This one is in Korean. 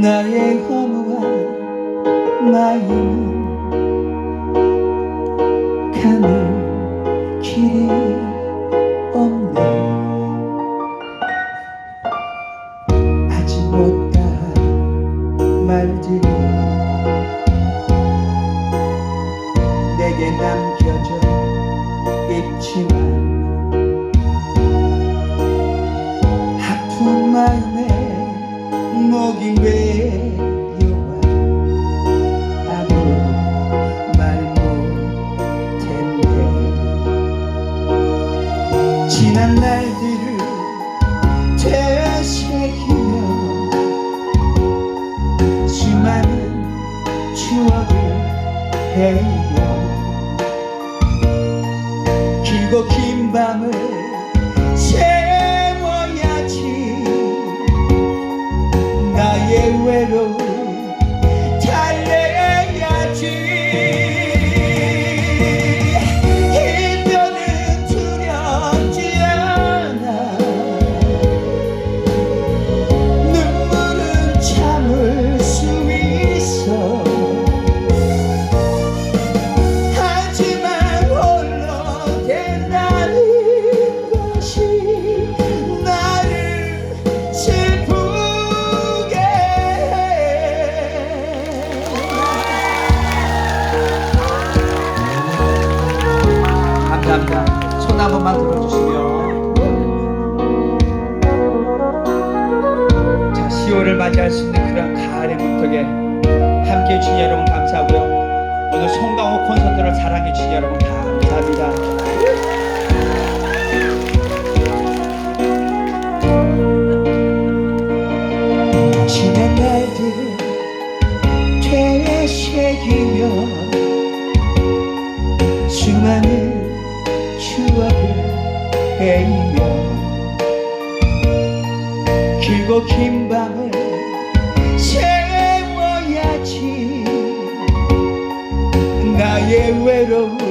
나의 허무한 마음. 가는 길이 없네. 아직 못한 말들이 내게 남겨져 있지만 아픈 마음에 목이 메여와 아무 말 못했네 지난 날들을 되새기며 수많은 추억을 헤며 길고 긴 밤을 감사합니다. 손 한 번만 들어주시면 자 10월을 맞이할 수 있는 그런 가을의 문턱에 함께해 주신 여러분 감사하고요. 오늘 송강호 콘서트를 사랑해 주신 여러분 헤이며 길고 긴 밤을 채워야지 나의 외로움